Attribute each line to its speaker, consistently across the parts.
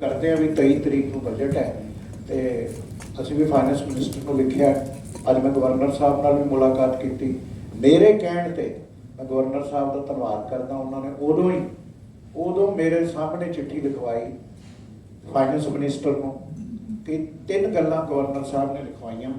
Speaker 1: ਕਰਦੇ ਆ ਵੀ 23 ਤਰੀਕ ਨੂੰ ਬਜਟ ਹੈ ਤੇ ਅਸੀਂ ਵੀ ਫਾਈਨੈਂਸ ਮਿਨਿਸਟਰ ਨੂੰ ਲਿਖਿਆ, ਅੱਜ ਮੈਂ ਗਵਰਨਰ ਸਾਹਿਬ ਨਾਲ ਵੀ ਮੁਲਾਕਾਤ ਕੀਤੀ। ਮੇਰੇ ਕਹਿਣ ਤੇ ਮੈਂ ਗਵਰਨਰ ਸਾਹਿਬ ਦਾ ਧੰਨਵਾਦ ਕਰਦਾ ਉਹਨਾਂ ਨੇ, ਉਦੋਂ ਹੀ, ਉਦੋਂ ਮੇਰੇ ਸਾਹਮਣੇ ਚਿੱਠੀ ਲਿਖਵਾਈ ਫਾਈਨੈਂਸ ਮਿਨਿਸਟਰ ਨੂੰ ਕਿ ਤਿੰਨ ਗੱਲਾਂ ਗਵਰਨਰ ਸਾਹਿਬ ਨੇ ਲਿਖਵਾਈਆਂ।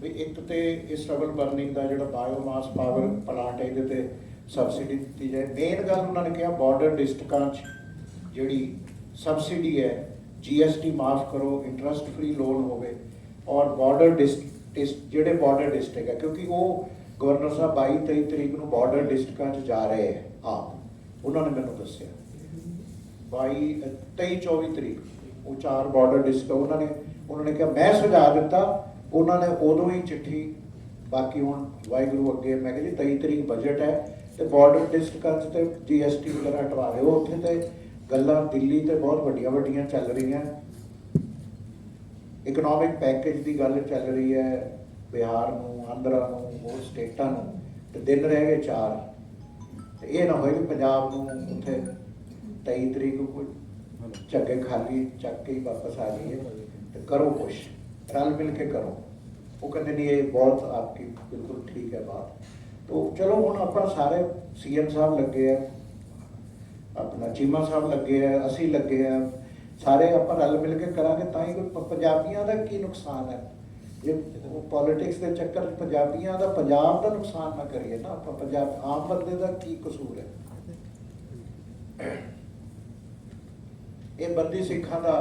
Speaker 1: ਵੀ ਇੱਕ ਤੇ ਇਸ ਰਬਲ ਬਰਨਿੰਗ ਦਾ ਜਿਹੜਾ ਬਾਇਓਮਾਸ ਪਾਵਰ ਪਲਾਂਟ ਹੈ, ਇਹਦੇ ਤੇ ਸਬਸਿਡੀ ਦਿੱਤੀ ਜਾਏ। ਮੇਨ ਗੱਲ ਉਹਨਾਂ ਨੇ ਕਿਹਾ ਬਾਰਡਰ ਡਿਸਟ੍ਰਿਕਟਾਂ 'ਚ ਜਿਹੜੀ ਸਬਸਿਡੀ ਹੈ ਜੀਐਸਟੀ ਮਾਫ ਕਰੋ ਇੰਟਰਸਟ ਫ੍ਰੀ ਲੋਨ ਹੋਵੇ ਔਰ ਬਾਰਡਰ ਡਿਸਟ੍ਰਿਕਟ ਜਿਹੜੇ ਬਾਰਡਰ ਡਿਸਟ੍ਰਿਕਟ ਹੈ, ਕਿਉਂਕਿ ਉਹ ਗਵਰਨਰ ਸਾਹਿਬ 22 23 ਤਰੀਕ ਨੂੰ ਬਾਰਡਰ ਡਿਸਟ੍ਰਿਕਟਾਂ 'ਚ ਜਾ ਰਹੇ ਹੈ, ਆਪ। ਉਹਨਾਂ ਨੇ ਮੈਨੂੰ ਦੱਸਿਆ। 22 23 24 ਤਰੀਕ, ਉਹ ਚਾਰ ਬਾਰਡਰ ਡਿਸਟ੍ਰਿਕਟ ਉਹਨਾਂ ਨੇ ਉਹਨਾਂ ਨੇ ਕਿਹਾ, ਮੈਂ ਸੁਝਾਅ ਦਿੱਤਾ, ਉਹਨਾਂ ਨੇ ਉਦੋਂ ਹੀ ਚਿੱਠੀ, ਬਾਕੀ ਹੁਣ ਵਾਹਿਗੁਰੂ ਅੱਗੇ, ਮੈਂ ਕਿਹਾ ਜੀ 23 ਤਰੀਕ ਬਜਟ ਹੈ, ਤੇ ਬਾਰਡਰ ਡਿਸਟ੍ਰਿਕਟਾਂ 'ਚ ਤੇ ਜੀਐਸਟੀ ਵਗੈਰਾ ਹਟਵਾ ਦਿਓ, ਉੱਥੇ ਤੇ ਗੱਲਾਂ ਦਿੱਲੀ ਤੇ ਬਹੁਤ ਵੱਡੀਆਂ ਵੱਡੀਆਂ ਚੱਲ ਰਹੀਆਂ। ਇਕਨੋਮਿਕ ਪੈਕੇਜ ਦੀ ਗੱਲ ਚੱਲ ਰਹੀ ਹੈ ਬਿਹਾਰ ਨੂੰ, ਆਂਧਰਾ ਨੂੰ, ਹੋਰ ਸਟੇਟਾਂ ਨੂੰ। ਤੇ ਦਿਨ ਰਹਿ ਗਏ ਚਾਰ। ਤੇ ਇਹ ਨਾ ਹੋਏ ਕਿ ਪੰਜਾਬ ਨੂੰ ਉੱਥੇ 23 ਤਰੀਕ ਨੂੰ ਕੋਈ ਝੱਗੇ ਖਾਲੀ, ਚੱਕ ਕੇ ਹੀ ਵਾਪਸ ਆ ਜਾਈਏ ਤੇ ਕਰੋ ਕੁਛ। ਰਲ ਮਿਲ ਕੇ ਕਰੋ। ਉਹ ਕਹਿੰਦੇ ਨਹੀਂ ਇਹ ਬਹੁਤ ਆਪਕੀ ਬਿਲਕੁਲ ਠੀਕ ਹੈ ਬਾਤ। ਤੋ ਚਲੋ ਹੁਣ ਆਪਾਂ ਸਾਰੇ ਸੀਐਮ ਸਾਹਿਬ ਲੱਗੇ ਆ। ਆਪਣਾ ਚੀਮਾ ਸਾਹਿਬ ਲੱਗੇ ਆ, ਅਸੀਂ ਲੱਗੇ ਆ, ਸਾਰੇ ਆਪਾਂ ਰਲ ਮਿਲ ਕੇ ਕਰਾਂਗੇ ਤਾਂ ਹੀ ਕੋਈ ਪੰਜਾਬੀਆਂ ਦਾ ਕੀ ਨੁਕਸਾਨ ਹੈ? ਜੇ ਪੋਲਿਟਿਕਸ ਦੇ ਚੱਕਰ ਪੰਜਾਬੀਆਂ ਦਾ ਪੰਜਾਬ ਦਾ ਨੁਕਸਾਨ ਨਾ ਕਰੀਏ ਨਾ ਆਪਾਂ ਪੰਜਾਬ ਆਮ ਬੰਦੇ ਦਾ ਕੀ ਕਸੂਰ ਹੈ? ਇਹ ਬੰਦੀ ਸਿੱਖਾਂ ਦਾ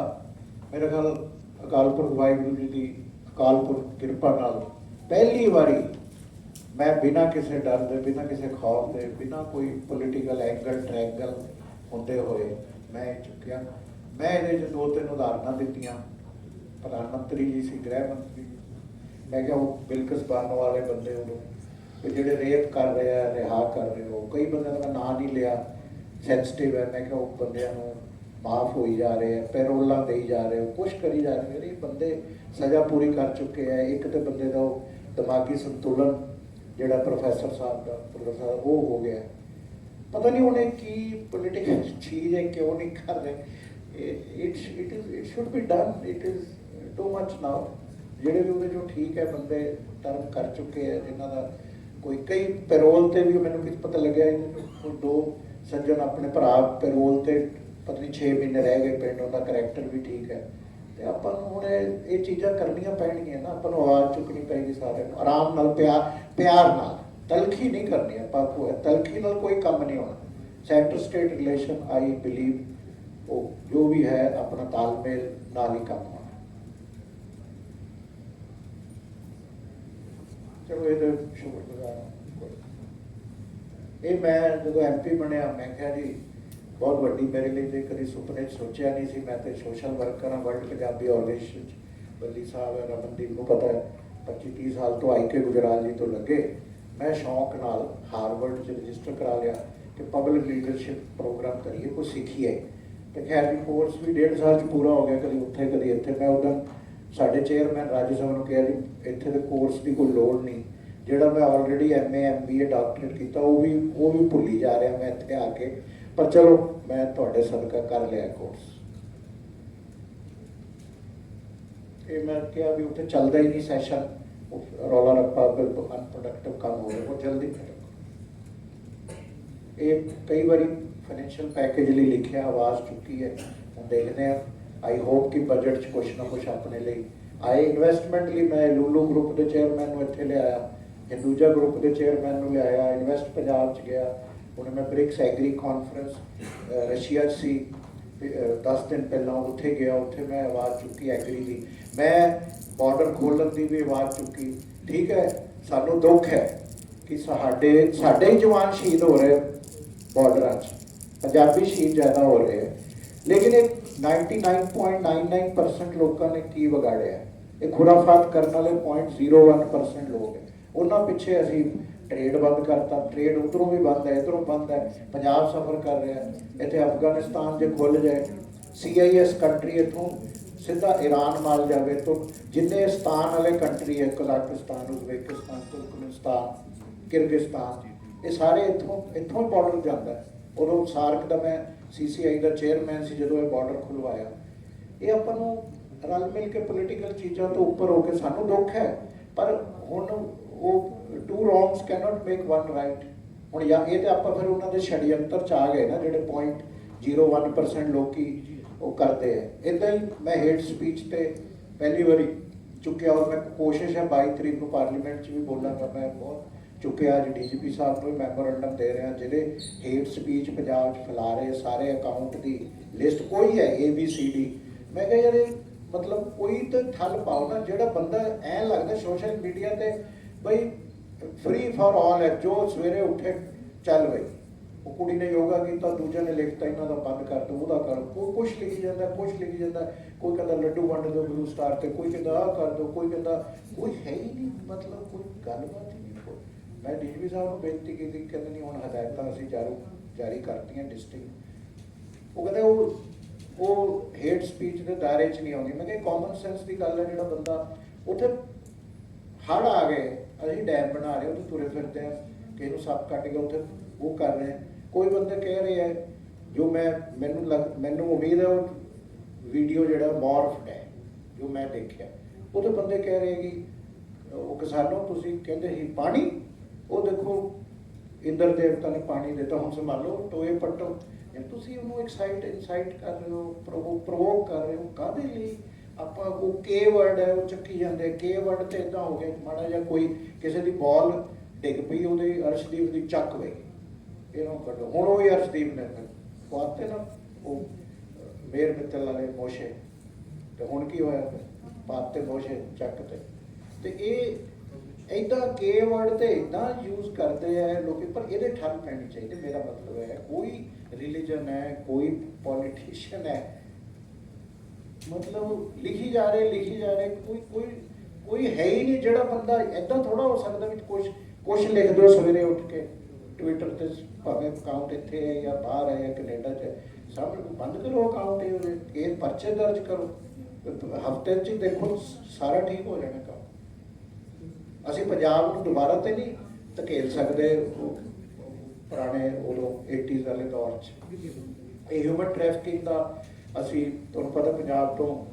Speaker 1: ਮੇਰੇ ਖਿਆਲ ਅਕਾਲ ਪੁਰਖ ਵਾਹਿਗੁਰੂ ਜੀ ਦੀ ਅਕਾਲ ਪੁਰਖ ਕਿਰਪਾ ਨਾਲ ਪਹਿਲੀ ਵਾਰੀ ਮੈਂ ਬਿਨਾਂ ਕਿਸੇ ਡਰ ਦੇ, ਬਿਨਾਂ ਕਿਸੇ ਖੌਫ ਦੇ, ਬਿਨਾਂ ਕੋਈ ਪੋਲੀਟੀਕਲ ਐਂਗਲ ਟ੍ਰੈਂਗਲ ਹੁੰਦੇ ਹੋਏ ਮੈਂ ਇਹ ਚੁੱਕਿਆ। ਮੈਂ ਇਹਦੇ 'ਚ ਦੋ ਤਿੰਨ ਉਦਾਹਰਨਾਂ ਦਿੱਤੀਆਂ। ਪ੍ਰਧਾਨ ਮੰਤਰੀ ਜੀ ਸੀ, ਗ੍ਰਹਿ ਮੰਤਰੀ ਮੈਂ ਕਿਹਾ ਉਹ ਬਿਲਕਸ ਬਾਨੋ ਵਾਲੇ ਬੰਦੇ ਉਹ ਕਿ ਜਿਹੜੇ ਰੇਪ ਕਰ ਰਹੇ ਆ ਰਿਹਾ ਕਰ ਰਹੇ ਹੋ, ਕਈ ਬੰਦਿਆਂ ਦਾ ਮੈਂ ਨਾਂ ਨਹੀਂ ਲਿਆ। ਸੈਂਸਿਟਿਵ ਹੈ, ਮੈਂ ਕਿਹਾ ਉਹ ਬੰਦਿਆਂ ਨੂੰ ਮਾਫ ਹੋਈ ਜਾ ਰਹੇ ਆ ਪੈਰੋਲਾਂ ਦੇਈ ਜਾ ਰਹੇ ਹੋ, ਕੁਛ ਕਰੀ ਜਾ ਰਹੇ ਇਹ ਬੰਦੇ ਸਜ਼ਾ ਪੂਰੀ ਕਰ ਚੁੱਕੇ ਆ, ਇੱਕ ਤੇ ਬੰਦੇ ਦਾ ਉਹ ਦਿਮਾਗੀ ਸੰਤੁਲਨ ਜਿਹੜਾ ਪ੍ਰੋਫੈਸਰ ਸਾਹਿਬ ਦਾ, ਪ੍ਰੋਫੈਸਰ ਉਹ ਹੋ ਗਿਆ। ਪਤਾ ਨਹੀਂ ਉਹਨੇ ਕੀ ਪੋਲੀਟੀਕਲ ਚੀਜ਼ ਹੈ, ਕਿਉਂ ਨਹੀਂ ਕਰ ਰਹੇ। It it is it should be done it is too much now ਜਿਹੜੇ ਵੀ ਉਹਦੇ ਜੋ ਠੀਕ ਹੈ, ਬੰਦੇ ਟਰਮ ਕਰ ਚੁੱਕੇ ਆ ਜਿਨ੍ਹਾਂ ਦਾ ਕੋਈ, ਕਈ ਪੈਰੋਲ ਤੇ ਵੀ ਮੈਨੂੰ ਕਿਸ ਪਤਾ ਲੱਗਿਆ ਇਹਦੇ ਦੋ ਸੱਜਣ ਆਪਣੇ ਭਰਾ ਪੈਰੋਲ ਤੇ ਪਤਾ ਨਹੀਂ 6 ਮਹੀਨੇ ਰਹਿ ਗਏ ਪਿੰਡ, ਉਹਦਾ ਕਰੈਕਟਰ ਵੀ ਠੀਕ ਹੈ। ਤੇ ਆਪਾਂ ਨੂੰ ਹੁਣ ਇਹ ਚੀਜ਼ਾਂ ਕਰਨੀਆਂ ਪੈਣਗੀਆਂ ਨਾ, ਆਪਾਂ ਨੂੰ ਆਵਾਜ਼ ਚੁੱਕਣੀ ਪਏਗੀ ਸਾਰਿਆਂ ਨੂੰ। ਆਰਾਮ ਨਾਲ, ਪਿਆਰ ਪਿਆਰ ਨਾਲ। ਤਲਖੀ ਨਹੀਂ ਕਰਨੀ ਆਪਾਂ ਕੋ ਤਲਖੀ ਨਾਲ ਕੋਈ ਕੰਮ ਨਹੀਂ ਹੋਣਾ। Centre state relation I believe ਉਹ ਜੋ ਵੀ ਹੈ, ਆਪਣਾ ਤਾਲਮੇਲ ਨਾਲ ਹੀ ਕੰਮ ਹੋਣਾ। ਚਲੋ, ਇਹਦੇ ਸ਼ੁਕਰਗੁਜ਼ਾਰ ਇਹ ਮੈਂ ਜਦੋਂ ਐਮਪੀ ਬਣਿਆ, ਮੈਂ ਕਿਹਾ ਜੀ, ਬਹੁਤ ਵੱਡੀ ਮੇਰੇ ਲਈ ਤੇ ਕਦੀ ਸੁਪਨੇ ਸੋਚਿਆ ਨਹੀਂ ਸੀ। ਮੈਂ ਤੇ ਸੋਸ਼ਲ ਵਰਕਰ ਹਾਂ ਵਰਲਡ ਪੰਜਾਬੀ ਆਰਗੇਨਾਈਜੇਸ਼ਨ ਬੱਲੀ ਸਾਹਿਬ ਹੈ, ਰਮਨਦੀਪ ਨੂੰ ਪਤਾ ਹੈ 25 30 ਸਾਲ ਤੋਂ ਆਈ ਕੇ ਗੁਜਰਾਲ ਜੀ ਤੋਂ ਲੱਗੇ। ਮੈਂ ਸ਼ੌਂਕ ਨਾਲ ਹਾਰਵਰਡ 'ਚ ਰਜਿਸਟਰ ਕਰਾ ਲਿਆ ਕਿ ਪਬਲਿਕ ਲੀਡਰਸ਼ਿਪ ਪ੍ਰੋਗਰਾਮ ਕਰੀਏ ਕੁਝ ਸਿੱਖੀਏ। ਤੇ ਖੈਰ ਵੀ ਕੋਰਸ ਵੀ ਡੇਢ ਸਾਲ 'ਚ ਪੂਰਾ ਹੋ ਗਿਆ, ਕਦੀ ਉੱਥੇ, ਕਦੀ ਇੱਥੇ। ਮੈਂ ਉਦੋਂ ਸਾਡੇ ਚੇਅਰਮੈਨ ਰਾਜ ਸਭਾ ਨੂੰ ਕਿਹਾ ਜੀ ਇੱਥੇ ਦੇ ਕੋਰਸ ਦੀ ਕੋਈ ਲੋੜ ਨਹੀਂ। ਜਿਹੜਾ ਮੈਂ ਆਲਰੇਡੀ ਐਮਏ ਐਮਬੀਏ ਡਾਕਟਰੇਟ ਕੀਤਾ, ਉਹ ਵੀ ਉਹ ਵੀ ਭੁੱਲੀ ਜਾ ਰਿਹਾ ਮੈਂ ਇੱਥੇ ਆ ਕੇ। ਪਰ ਚਲੋ, ਮੈਂ ਤੁਹਾਡੇ ਸਦਕਾ ਕਰ ਲਿਆ ਕੋਰਸ ਇਹ ਮੈਂ ਕਿਹਾ ਵੀ ਉੱਥੇ ਚੱਲਦਾ ਹੀ ਨਹੀਂ ਸੈਸ਼ਨ ਰੌਲਾ ਰੱਪਾ ਬਿਲਕੁਲ ਅਨਪ੍ਰੋਡਕਟਿਵ ਕੰਮ ਹੋ ਰਿਹਾ ਉਹ ਜਲਦੀ ਖਤਮ ਇਹ ਕਈ ਵਾਰੀ ਫਾਈਨੈਂਸ਼ੀਅਲ ਪੈਕੇਜ ਲਈ ਲਿਖਿਆ ਆਵਾਜ਼ ਚੁੱਕੀ ਹੈ, ਹੁਣ ਦੇਖਦੇ ਆ ਆਈ ਹੋਪ ਕਿ ਬਜਟ 'ਚ ਕੁਝ ਨਾ ਕੁਝ ਆਪਣੇ ਲਈ ਆਏ। ਇਨਵੈਸਟਮੈਂਟ ਲਈ ਮੈਂ ਲੂਲੂ ਗਰੁੱਪ ਦੇ ਚੇਅਰਮੈਨ ਨੂੰ ਇੱਥੇ ਲਿਆਇਆ। ਹਿੰਦੂਜਾ ਗਰੁੱਪ ਦੇ ਚੇਅਰਮੈਨ ਨੂੰ ਲਿਆਇਆ। ਇਨਵੈਸਟ ਪੰਜਾਬ 'ਚ ਗਿਆ। ਹੁਣ ਮੈਂ ਬ੍ਰਿਕਸ ਐਗਰੀ ਕਾਨਫਰੰਸ ਰਸ਼ੀਆ 'ਚ ਸੀ। 10 ਦਿਨ ਪਹਿਲਾਂ ਉੱਥੇ ਗਿਆ, ਉੱਥੇ ਮੈਂ ਆਵਾਜ਼ ਚੁੱਕੀ ਐਗਰੀ ਦੀ ਮੈਂ ਬਾਰਡਰ ਖੋਲ੍ਹਣ ਦੀ ਵੀ ਆਵਾਜ਼ ਚੁੱਕੀ। ਠੀਕ ਹੈ, ਸਾਨੂੰ ਦੁੱਖ ਹੈ ਕਿ ਸਾਡੇ ਸਾਡੇ ਹੀ ਜਵਾਨ ਸ਼ਹੀਦ ਹੋ ਰਹੇ ਬਾਰਡਰਾਂ 'ਚ। ਪੰਜਾਬੀ ਸ਼ਹੀਦ ਜ਼ਿਆਦਾ ਹੋ ਰਹੇ ਹੈ। ਲੇਕਿਨ ਇਹ 99.99% ਲੋਕਾਂ ਨੇ ਕੀ ਵਿਗਾੜਿਆ ਇਹ ਖੁਰਾਫਾਤ ਕਰਨ ਵਾਲੇ 0.01% ਲੋਕ ਹੈ। ਉਹਨਾਂ ਪਿੱਛੇ ਅਸੀਂ ਟ੍ਰੇਡ ਬੰਦ ਕਰਤਾ, ਟ੍ਰੇਡ ਉਧਰੋਂ ਵੀ ਬੰਦ ਹੈ, ਇਧਰੋਂ ਬੰਦ ਹੈ, ਪੰਜਾਬ ਸਫਰ ਕਰ ਰਿਹਾ ਇੱਥੇ ਅਫਗਾਨਿਸਤਾਨ ਜੇ ਖੁੱਲ ਜਾਏ ਸੀਆਈਐਸ ਕੰਟਰੀ ਇਥੋਂ ਸਿੱਧਾ ਈਰਾਨ ਮਾਲ ਜਾਵੇ ਤੋਂ, ਜਿੰਨੇ ਸਤਾਨ ਵਾਲੇ ਕੰਟਰੀ ਹੈ, ਕਜ਼ਾਕਿਸਤਾਨ, ਉਜ਼ਬੇਕਿਸਤਾਨ, ਤੁਰਕਮੇਨਿਸਤਾਨ, ਕਿਰਗਿਸਤਾਨ, ਇਹ ਸਾਰੇ ਇੱਥੋਂ ਇੱਥੋਂ ਬਾਰਡਰ ਜਾਂਦਾ ਹੈ। ਉਦੋਂ ਸਾਰਕ ਦਾ ਮੈਂ ਸੀਸੀਆਈ ਦਾ ਚੇਅਰਮੈਨ ਸੀ ਜਦੋਂ ਇਹ ਬਾਰਡਰ ਖੁਲਵਾਇਆ। ਇਹ ਆਪਾਂ ਨੂੰ ਰਲ ਮਿਲ ਕੇ ਪੋਲੀਟੀਕਲ ਚੀਜ਼ਾਂ ਤੋਂ ਉੱਪਰ ਹੋ ਕੇ ਸਾਨੂੰ ਦੁੱਖ ਹੈ, ਪਰ ਹੁਣ ਉਹ two wrongs cannot make one right ਹੁਣ ਜਾਂ ਇਹ ਤੇ ਆਪਾਂ ਫਿਰ ਉਹਨਾਂ ਦੇ ਛੜਯੰਤਰ ਚ ਆ ਗਏ ਨਾ, ਜਿਹੜੇ 0.01% ਲੋਕੀ ਉਹ ਕਰਦੇ ਆ। ਇਦਾਂ ਹੀ ਮੈਂ ਹੇਟ ਸਪੀਚ ਤੇ ਪਹਿਲੀ ਵਾਰੀ ਚੁੱਕਿਆ ਔਰ ਮੈਂ ਕੋਸ਼ਿਸ਼ ਹੈ 22 ਤਰੀਕ ਨੂੰ ਪਾਰਲੀਮੈਂਟ 'ਚ ਵੀ ਬੋਲਾਂਗਾ ਮੈਂ ਬਹੁਤ ਚੁੱਕਿਆ ਅੱਜ ਡੀਜੀਪੀ ਸਾਹਿਬ ਨੂੰ ਮੈਮੋਰੰਡਮ ਦੇ ਰਿਹਾ ਜਿਹੜੇ ਹੇਟ ਸਪੀਚ ਪੰਜਾਬ 'ਚ ਫੈਲਾ ਰਹੇ ਸਾਰੇ ਅਕਾਊਂਟ ਦੀ ਲਿਸਟ ਕੋਈ ਹੈ ਏ ਬੀ ਸੀ ਡੀ ਮੈਂ ਕਿਹਾ ਯਾਰ ਇਹ ਮਤਲਬ ਕੋਈ ਤਾਂ ਠੱਲ ਪਾਓ ਨਾ, ਜਿਹੜਾ ਬੰਦਾ ਐ ਲੱਗਦਾ ਸੋਸ਼ਲ ਮੀਡੀਆ ਤੇ ਬਈ ਫ੍ਰੀ ਫਾਰ ਆਲ ਹੈ, ਜੋ ਸਵੇਰੇ ਉੱਠੇ, ਚੱਲ ਬਈ। ਉਹ ਕੁੜੀ ਨੇ ਯੋਗਾ ਕੀਤਾ, ਦੂਜੇ ਨੇ ਲਿਖਤਾ, ਇਹਨਾਂ ਦਾ ਬੰਦ ਕਰ ਦੋ, ਉਹਦਾ ਕਰ ਕੋਈ ਕੁਛ ਲਿਖੀ ਜਾਂਦਾ, ਕੁਛ ਲਿਖੀ ਜਾਂਦਾ। ਕੋਈ ਕਹਿੰਦਾ, ਲੱਡੂ ਵੰਡ ਦਿਓ ਬਲੂ ਸਟਾਰ ਤੇ, ਕੋਈ ਕਹਿੰਦਾ, ਆਹ ਕਰ ਦਿਓ ਕੋਈ ਕਹਿੰਦਾ, ਕੋਈ ਹੈ ਹੀ ਨਹੀਂ, ਮਤਲਬ ਕੋਈ ਗੱਲਬਾਤ ਹੀ ਨਹੀਂ ਕੋਈ। ਮੈਂ ਡੀਜੀਪੀ ਸਾਹਿਬ ਨੂੰ ਬੇਨਤੀ ਕੀਤੀ, ਕਹਿੰਦੇ ਨਹੀਂ, ਹੁਣ ਹਦਾਇਤਾਂ ਅਸੀਂ ਜਾਰੀ ਜਾਰੀ ਕਰਤੀਆਂ ਡਿਸਟ੍ਰਿਕਟ ਉਹ ਕਹਿੰਦੇ, ਉਹ ਉਹ ਹੇਟ ਸਪੀਚ ਦੇ ਦਾਇਰੇ 'ਚ ਨਹੀਂ ਆਉਂਦੀ। ਮੈਂ ਕਿਹਾ ਕਾਮਨ ਸੈਂਸ ਦੀ ਗੱਲ ਹੈ ਜਿਹੜਾ ਬੰਦਾ ਉੱਥੇ ਹੜ ਆ ਗਏ, ਅਸੀਂ ਡੈਮ ਬਣਾ ਰਹੇ ਉੱਥੇ ਤੁਰੇ ਫਿਰਦੇ ਆ ਕਿਸੇ ਨੂੰ ਸੱਪ ਕੱਟ ਗਿਆ ਉੱਥੇ ਉਹ ਕਰ ਰਹੇ ਕੋਈ ਬੰਦੇ ਕਹਿ ਰਹੇ ਹੈ, ਜੋ ਮੈਂ, ਮੈਨੂੰ ਲੱਗ, ਮੈਨੂੰ ਉਮੀਦ ਹੈ ਉਹ ਵੀਡੀਓ ਜਿਹੜਾ ਮੌਰਫਡ ਹੈ, ਜੋ ਮੈਂ ਦੇਖਿਆ। ਉਹਦੇ ਬੰਦੇ ਕਹਿ ਰਹੇ ਕਿ, ਉਹ ਕਿਸਾਨੋ, ਤੁਸੀਂ ਕਹਿੰਦੇ ਸੀ ਪਾਣੀ, ਉਹ ਦੇਖੋ, ਇੰਦਰ ਦੇਵਤਾ ਨੇ ਪਾਣੀ ਦਿੱਤਾ, ਹੁਣ ਸੰਭਾਲੋ, ਟੋਏ ਪੱਟੋ। ਜੇ ਤੁਸੀਂ ਉਹਨੂੰ ਐਕਸਾਈਟ ਇਨਸਾਈਟ ਕਰ ਰਹੇ ਹੋ ਪ੍ਰੋਵੋਕ ਪ੍ਰੋਵੋਕ ਕਰ ਰਹੇ ਹੋ ਕਾਦੇ ਲਈ? ਆਪਾਂ ਉਹ ਕੇ ਵਰਡ ਹੈ, ਉਹ ਚੱਕੀ ਜਾਂਦੇ ਕੇ ਵਰਡ ਤੇ ਇਦਾਂ ਹੋ ਗਿਆ ਮਾੜਾ ਜਿਹਾ ਕੋਈ ਕਿਸੇ ਦੀ ਬਾਲ ਡਿੱਗ ਪਈ, ਉਹਦੇ ਅਰਸ਼ਦੀਪ ਦੀ ਚੱਕ ਗਈ। ਇਹਨੂੰ ਕੱਢੋ। ਹੁਣ ਉਹ ਹੀ ਅਰਸ਼ਦੀਪ ਨੇ ਪਾਤੇ ਨਾ, ਉਹ ਮੇਰ ਮਿੱਤਲ ਵਾਲੇ ਮੋਸ਼ੇ। ਤੇ ਹੁਣ ਕੀ ਹੋਇਆ ਫਿਰ? ਪਾਤੇ ਮੋਸ਼ੇ ਚੱਕ ਤੇ। ਤੇ ਇਹ ਏਦਾਂ ਕੇ ਵਰਡ ਤੇ ਇਦਾਂ ਯੂਜ਼ ਕਰਦੇ ਆ ਲੋਕੀ, ਪਰ ਇਹਦੇ ਠੱਲ ਪੈਣੀ ਚਾਹੀਦੀ। ਮੇਰਾ ਮਤਲਬ ਹੈ, ਕੋਈ ਰਿਲੀਜਨ ਹੈ, ਕੋਈ ਪੋਲੀਟੀਸ਼ੀਅਨ ਹੈ ਮਤਲਬ ਲਿਖੀ ਜਾ ਰਹੇ, ਲਿਖੀ ਜਾ ਰਹੇ, ਕੋਈ ਕੋਈ ਕੋਈ ਹੈ ਹੀ ਨਹੀਂ ਜਿਹੜਾ ਬੰਦਾ ਐਦਾਂ ਥੋੜਾ ਹੋ ਸਕਦਾ ਵੀ ਕੁਝ ਕੁਝ ਲਿਖ ਦਿਓ ਸਵੇਰੇ ਉੱਠ ਕੇ ਟਵਿੱਟਰ ਤੇ ਭਾਵੇਂ ਅਕਾਊਂਟ ਇੱਥੇ ਹੈ ਜਾਂ ਬਾਹਰ ਹੈ ਜਾਂ ਕੈਨੇਡਾ 'ਚ ਸਭ ਬੰਦ ਕਰੋ ਅਕਾਊਂਟ ਇਹ ਇਹ ਪਰਚੇ ਦਰਜ ਕਰੋ। ਹਫ਼ਤੇ 'ਚ ਹੀ ਦੇਖੋ, ਸਾਰਾ ਠੀਕ ਹੋ ਜਾਣਾ ਕੰਮ। ਅਸੀਂ ਪੰਜਾਬ ਨੂੰ ਦੁਬਾਰਾ ਤੇ ਨਹੀਂ ਧਕੇਲ ਸਕਦੇ ਪੁਰਾਣੇ ਉਦੋਂ 80s ਵਾਲੇ ਦੌਰ 'ਚ। ਇਹ ਹਿਊਮਨ ਟ੍ਰੈਫਿਕਿੰਗ ਦਾ ਅਸੀਂ ਤੁਹਾਨੂੰ ਪਤਾ ਪੰਜਾਬ ਤੋਂ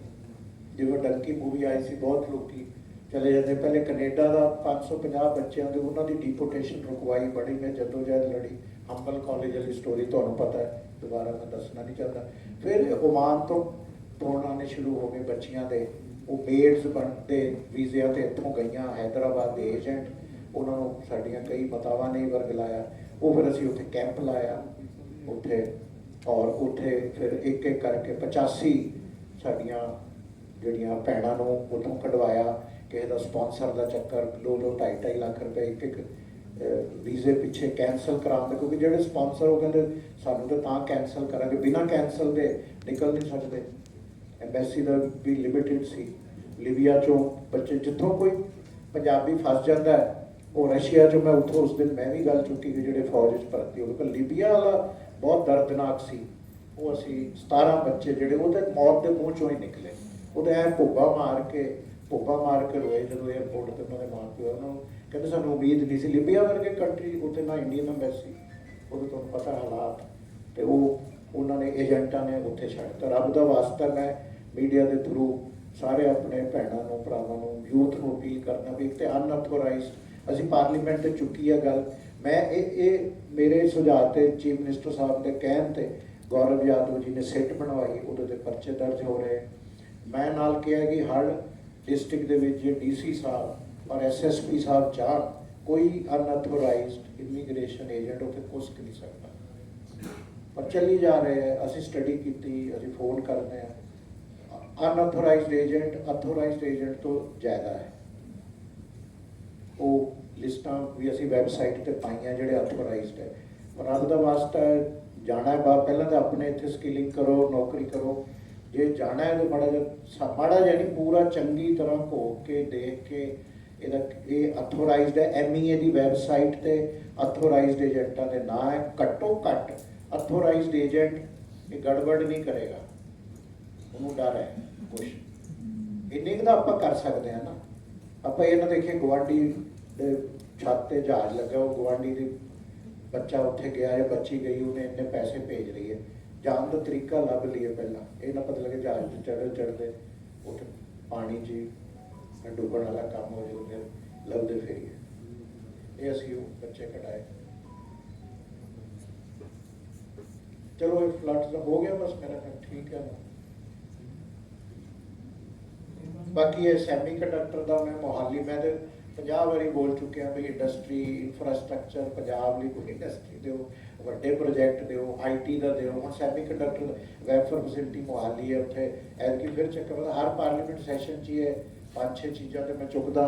Speaker 1: ਜਿਵੇਂ ਡੰਕੀ ਮੂਵੀ ਆਈ ਸੀ, ਬਹੁਤ ਲੋਕੀ ਚਲੇ ਜਾਂਦੇ। ਪਹਿਲੇ ਕੈਨੇਡਾ ਦਾ 550 ਬੱਚਿਆਂ ਦੇ ਉਹਨਾਂ ਦੀ ਡਿਪੋਰਟੇਸ਼ਨ ਰੁਕਵਾਈ ਬੜੀ। ਮੈਂ ਜਦੋਂ ਜਦ ਲੜੀ ਹੰਬਲ ਕਾਲਜ ਵਾਲੀ ਸਟੋਰੀ ਤੁਹਾਨੂੰ ਪਤਾ ਹੈ, ਦੁਬਾਰਾ ਮੈਂ ਦੱਸਣਾ ਨਹੀਂ ਚਾਹੁੰਦਾ। ਫਿਰ ਓਮਾਨ ਤੋਂ ਫੋਨ ਨੇ ਸ਼ੁਰੂ ਹੋ ਗਏ ਬੱਚਿਆਂ ਦੇ। ਉਹ ਮੇਡਸ ਬਣਦੇ ਵੀਜ਼ਿਆਂ ਤੇ ਇੱਥੋਂ ਗਈਆਂ ਹైదరాబాద్ ਦੇ ਏਜੰਟ ਉਹਨਾਂ ਨੂੰ ਸਾਡੀਆਂ ਕਈ ਬਤਾਵਾ ਨਹੀਂ ਵਰਗ ਲਾਇਆ ਉਹ ਫਿਰ ਅਸੀਂ ਉੱਥੇ ਕੈਂਪ ਲਾਇਆ। ਉੱਥੇ ਔਰ ਉੱਥੇ ਫਿਰ ਇੱਕ ਇੱਕ ਕਰਕੇ 85 ਸਾਡੀਆਂ ਜਿਹੜੀਆਂ ਭੈਣਾਂ ਨੂੰ ਉਤੋਂ ਕਢਵਾਇਆ। ਕਿਸੇ ਦਾ ਸਪਾਂਸਰ ਦਾ ਚੱਕਰ ਲੋ ਲੋ 2.5 ਲੱਖ ਰੁਪਏ ਇੱਕ ਇੱਕ ਵੀਜ਼ੇ ਪਿੱਛੇ ਕੈਨਸਲ ਕਰਾਉਂਦੇ ਕਿਉਂਕਿ ਜਿਹੜੇ ਸਪਾਂਸਰ ਉਹ ਕਹਿੰਦੇ ਸਾਨੂੰ ਤਾਂ ਤਾਂ ਕੈਨਸਲ ਕਰਾਂਗੇ, ਬਿਨਾਂ ਕੈਨਸਲ ਦੇ ਨਿਕਲ ਨਹੀਂ ਸਕਦੇ। ਐਮਬੈਸੀ ਦਾ ਵੀ ਲਿਮਿਟਿਡ ਸੀ। ਲਿਬੀਆ ਚੋਂ ਬੱਚੇ ਜਿੱਥੋਂ ਕੋਈ ਪੰਜਾਬੀ ਫਸ ਜਾਂਦਾ ਹੈ, ਉਹ ਰਸ਼ੀਆ ਚੋਂ ਮੈਂ ਉੱਥੋਂ ਉਸ ਦਿਨ ਮੈਂ ਵੀ ਗੱਲ ਚੁੱਕੀ ਕਿ ਜਿਹੜੇ ਫੌਜ ਵਿੱਚ ਭਰਤੀ ਹੋ ਗਏ, ਪਰ ਲਿਬੀਆ ਵਾਲਾ ਬਹੁਤ ਦਰਦਨਾਕ ਸੀ। ਉਹ ਅਸੀਂ 17 ਬੱਚੇ ਜਿਹੜੇ ਉਹਦੇ ਮੌਤ ਦੇ ਮੂੰਹ ਚੋਂ ਹੀ ਨਿਕਲੇ। ਉਹਦੇ ਐ ਭੁੱਬਾ ਮਾਰ ਕੇ, ਭੁੱਬਾ ਮਾਰ ਕੇ ਰੋਏ ਜਦੋਂ 에어ਪੋਰਟ ਤੇ ਉਹਨਾਂ ਦੇ ਮਾਂ ਪਿਓ ਉਹਨਾਂ ਨੂੰ ਕਹਿੰਦੇ ਸਾਨੂੰ ਉਮੀਦ ਨਹੀਂ ਸੀ। ਲਿਬੀਆ ਵਰਗੇ ਕੰਟਰੀ ਉੱਥੇ ਨਾ ਇੰਡੀਅਨ ਐਮਬੈਸੀ ਉਹਦੇ ਤੁਹਾਨੂੰ ਪਤਾ ਹਾਲਾਤ ਤੇ ਉਹ, ਉਹਨਾਂ ਨੇ ਏਜੰਟਾਂ ਨੇ ਉੱਥੇ ਛੱਡਤਾ ਰੱਬ ਦਾ ਵਾਸਤਾ ਮੈਂ ਮੀਡੀਆ ਦੇ ਥਰੂ ਸਾਰੇ ਆਪਣੇ ਭੈਣਾਂ ਨੂੰ, ਭਰਾਵਾਂ ਨੂੰ ਯੂਥ ਨੂੰ ਅਪੀਲ ਕਰਨਾ ਵੀ ਇੱਕ ਤੇ ਅਨਅਥੋਰਾਈਜ਼ਡ ਅਸੀਂ ਪਾਰਲੀਮੈਂਟ ਤੇ ਚੁੱਕੀ ਹੈ ਗੱਲ। ਮੈਂ ਇਹ ਇਹ ਮੇਰੇ ਸੁਝਾਅ ਤੇ ਚੀਫ ਮਿਨਿਸਟਰ ਸਾਹਿਬ ਦੇ ਕਹਿਣ ਤੇ ਗੌਰਵ ਯਾਦਵ ਜੀ ਨੇ ਸਿੱਟ ਬਣਵਾਈ, ਉਹਦੇ ਤੇ ਪਰਚੇ ਦਰਜ ਹੋ ਰਹੇ। ਮੈਂ ਨਾਲ ਕਿਹਾ ਕਿ ਹਰ ਡਿਸਟ੍ਰਿਕਟ ਦੇ ਵਿੱਚ ਜੇ ਡੀਸੀ ਸਾਹਿਬ ਔਰ ਐਸਐਸਪੀ ਸਾਹਿਬ ਚਾਹ ਕੋਈ ਅਨਅਥੋਰਾਈਜ਼ਡ ਇਮੀਗ੍ਰੇਸ਼ਨ ਏਜੰਟ ਉੱਥੇ ਕੁਛ ਨਹੀਂ ਸਕਦਾ। ਪਰ ਚੱਲੀ ਜਾ ਰਹੇ ਹੈ, ਅਸੀਂ ਸਟੱਡੀ ਕੀਤੀ, ਅਸੀਂ ਫੋਨ ਕਰਦੇ ਹਾਂ। ਅਨਅਥੋਰਾਈਜ਼ਡ ਏਜੰਟ ਅਥੋਰਾਈਜ਼ਡ ਏਜੰਟ ਤੋਂ ਜ਼ਿਆਦਾ ਹੈ। ਉਹ ਲਿਸਟਾਂ ਵੀ ਅਸੀਂ ਵੈਬਸਾਈਟ ਤੇ ਪਾਈਆਂ ਜਿਹੜੇ ਅਥੋਰਾਈਜ਼ਡ ਹੈ। ਪਰ ਰੱਬ ਦਾ ਵਾਸਤਾ ਜਾਣਾ ਹੈ, ਬਾ ਪਹਿਲਾਂ ਤਾਂ ਆਪਣੇ ਇੱਥੇ ਸਕਿਲਿੰਗ ਕਰੋ, ਨੌਕਰੀ ਕਰੋ। ਜੇ ਜਾਣਾ ਹੈ ਤਾਂ ਮਾੜਾ ਜਿਹਾ ਸਾ- ਮਾੜਾ ਜਿਹਾ ਨਹੀਂ, ਪੂਰਾ ਚੰਗੀ ਤਰ੍ਹਾਂ ਘੋ ਕੇ, ਦੇਖ ਕੇ ਇਹਦਾ ਇਹ ਅਥੋਰਾਈਜ਼ਡ ਹੈ ਐਮਈਏ ਦੀ ਵੈਬਸਾਈਟ ਤੇ ਅਥੋਰਾਈਜ਼ਡ ਏਜੰਟਾਂ ਦੇ ਨਾਂ ਹੈ। ਘੱਟੋ ਘੱਟ ਅਥੋਰਾਈਜ਼ਡ ਏਜੰਟ ਇਹ ਗੜਬੜ ਨਹੀਂ ਕਰੇਗਾ। ਉਹਨੂੰ ਡਰ ਹੈ ਕੁਛ। ਇੰਨੇ ਕੁ ਤਾਂ ਆਪਾਂ ਕਰ ਸਕਦੇ ਹਾਂ ਨਾ। ਆਪਾਂ ਇਹ ਨਾ ਦੇਖੇ ਗਵਾਂਢੀ ਦੇ ਛੱਤ ਤੇ ਜਹਾਜ਼ ਲੱਗਾ, ਉਹ ਗਵਾਂਢੀ ਦੀ ਬੱਚਾ ਉੱਥੇ ਗਿਆ ਜਾਂ ਬੱਚੀ ਗਈ, ਉਹਨੇ ਇੰਨੇ ਪੈਸੇ ਭੇਜ ਰਹੀ ਹੈ ਜਾਣ ਦਾ ਤਰੀਕਾ ਲੱਭ ਲਈਏ ਪਹਿਲਾਂ। ਇਹ ਨਾ ਪਤਾ ਲੱਗੇ ਜਹਾਜ਼ ਤੇ ਚੜ੍ਹਦੇ ਚੜ੍ਹਦੇ ਉੱਥੇ ਪਾਣੀ 'ਚ ਡੁੱਬਣ ਵਾਲਾ ਕੰਮ ਹੋ ਜਾਊ ਫਿਰ ਲੱਭਦੇ ਫਿਰੀਏ। ਇਹ ਅਸੀਂ ਉਹ ਬੱਚੇ ਕਢਾਏ। ਚਲੋ, ਇਹ ਫਲੱਡ ਦਾ ਹੋ ਗਿਆ ਬਸ ਮੇਰਾ ਕੰਮ ਠੀਕ ਹੈ ਬਾਕੀ ਇਹ ਸੈਮੀ ਕੰਡਕਟਰ ਦਾ ਮੈਂ ਮੋਹਾਲੀ, ਮੈਂ ਤੇ 50 ਵਾਰੀ ਬੋਲ ਚੁੱਕਿਆ ਵੀ ਇੰਡਸਟਰੀ ਇਨਫਰਾਸਟ੍ਰਕਚਰ ਪੰਜਾਬ ਲਈ ਕੋਈ ਇੰਡਸਟਰੀ ਦਿਓ, ਵੱਡੇ ਪ੍ਰੋਜੈਕਟ ਦਿਓ ਆਈਟੀ ਦਾ ਦਿਓ, ਹੁਣ semiconductor wafer facility Mohali ਹੈ ਉੱਥੇ। ਐਤਕੀ ਫਿਰ ਚੱਕਰ ਮਤਲਬ ਹਰ ਪਾਰਲੀਮੈਂਟ ਸੈਸ਼ਨ 'ਚ ਹੀ ਇਹ ਪੰਜ ਛੇ ਚੀਜ਼ਾਂ ਤੇ ਮੈਂ ਚੁੱਕਦਾ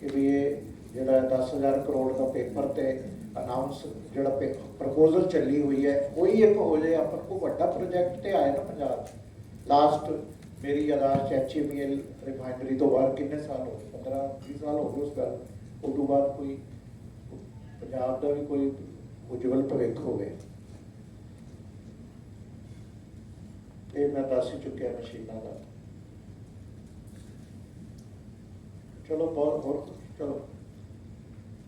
Speaker 1: ਕਿ ਵੀ ਇਹ ਜਿਹੜਾ 10000 ਕਰੋੜ ਦਾ ਪੇਪਰ ਤੇ ਅਨਾਉਂਸ ਜਿਹੜਾ ਪ੍ਰਪੋਜ਼ਲ ਚੱਲੀ ਹੋਈ ਹੈ ਕੋਈ ਇੱਕ ਹੋ ਜਾਏ, ਆਪਾਂ ਨੂੰ ਵੱਡਾ ਪ੍ਰੋਜੈਕਟ ਤੇ ਆਏ ਨਾ ਪੰਜਾਬ 'ਚ। ਲਾਸਟ ਮੇਰੀ ਯਾਦਾਸ਼ਤ ਐਚਏਪੀਐਲ ਰਿਫਾਈਨਰੀ ਤੋਂ ਬਾਅਦ ਕਿੰਨੇ ਸਾਲ ਹੋ ਗਏ? 15 20 ਸਾਲ ਹੋ ਗਏ ਉਸ ਗੱਲ। ਉਸ ਤੋਂ ਬਾਅਦ ਕੋਈ ਪੰਜਾਬ ਦਾ ਵੀ ਕੋਈ ਉਜਵਲ ਭਵਿੱਖ ਹੋਵੇ। ਇਹ ਮੈਂ ਦੱਸ ਹੀ ਚੁੱਕਿਆ ਮਸ਼ੀਨਾਂ ਦਾ। ਚਲੋ ਬਹੁਤ, ਹੋਰ ਚਲੋ।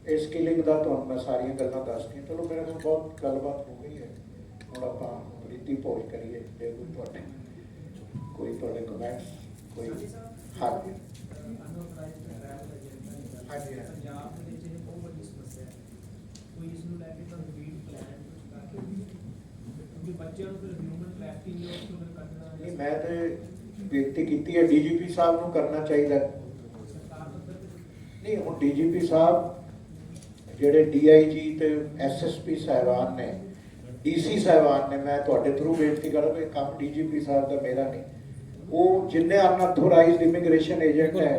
Speaker 1: ਇਸ ਸਕਿਲਿੰਗ ਦਾ ਤੁਹਾਨੂੰ ਮੈਂ ਸਾਰੀਆਂ ਗੱਲਾਂ ਦੱਸਤੀਆਂ। ਚਲੋ ਮੇਰੇ ਨਾਲ ਬਹੁਤ ਗੱਲਬਾਤ ਹੋ ਗਈ ਹੈ। ਹੁਣ ਆਪਾਂ ਪ੍ਰੀਤੀ ਭੋਜ ਕਰੀਏ। ਜੇ ਕੋਈ ਤੁਹਾਡੇ ਤੁਹਾਡੇ ਕਮੈਂਟਸ ਕੋਈ ਹਾਂਜੀ ਹਾਂਜੀ,
Speaker 2: ਪੰਜਾਬ ਦੇ ਵਿੱਚ ਇਹ ਬਹੁਤ ਵੱਡੀ ਸਮੱਸਿਆ ਹੈ ਕੋਈ ਇਸ ਨੂੰ ਲੈ ਕੇ ਤਾਂ ਵੀਡ ਪਲਾਨ ਕਰਕੇ ਕਿਉਂਕਿ ਬੱਚਿਆਂ ਨੂੰ ਫਿਰ ਹਿਊਮਨ ਟ੍ਰੈਫਿਕਿੰਗ ਜਾਂ ਉਸ ਨੂੰ ਕੱਢਣਾ
Speaker 1: ਨਹੀਂ ਮੈਂ ਤੇ ਬੇਨਤੀ ਕੀਤੀ ਹੈ ਡੀਜੀਪੀ ਸਾਹਿਬ ਨੂੰ ਕਰਨਾ ਚਾਹੀਦਾ। ਹੈ।
Speaker 2: ਸਰਕਾਰ ਪੱਧਰ ਤੇ
Speaker 1: ਨਹੀਂ ਹੁਣ ਡੀਜੀਪੀ ਸਾਹਿਬ ਜਿਹੜੇ ਡੀਆਈਜੀ ਤੇ ਐਸਐਸਪੀ ਸਾਹਿਬਾਨ ਨੇ ਡੀਸੀ ਸਾਹਿਬਾਨ ਨੇ ਮੈਂ ਤੁਹਾਡੇ ਥਰੂ ਬੇਨਤੀ ਕਰਾਂ ਕਿ ਇਹ ਕੰਮ ਡੀਜੀਪੀ ਸਾਹਿਬ ਦਾ ਮੇਰਾ ਨਹੀਂ। ਉਹ ਜਿੰਨੇ ਅਨਅਥੋਰਾਈਜ਼ਡ ਇਮੀਗ੍ਰੇਸ਼ਨ ਏਜੰਟ ਹੈ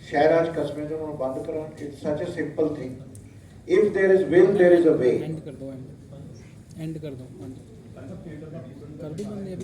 Speaker 1: ਸ਼ਹਿਰਾਂ 'ਚ ਕਸਬਿਆਂ 'ਚ ਉਹਨਾਂ ਨੂੰ ਬੰਦ ਕਰਾਉਣ it's such a simple thing if there is will there is a way
Speaker 3: and कर दो एंड एंड कर दो हाँ जी कर दो बंदे अभी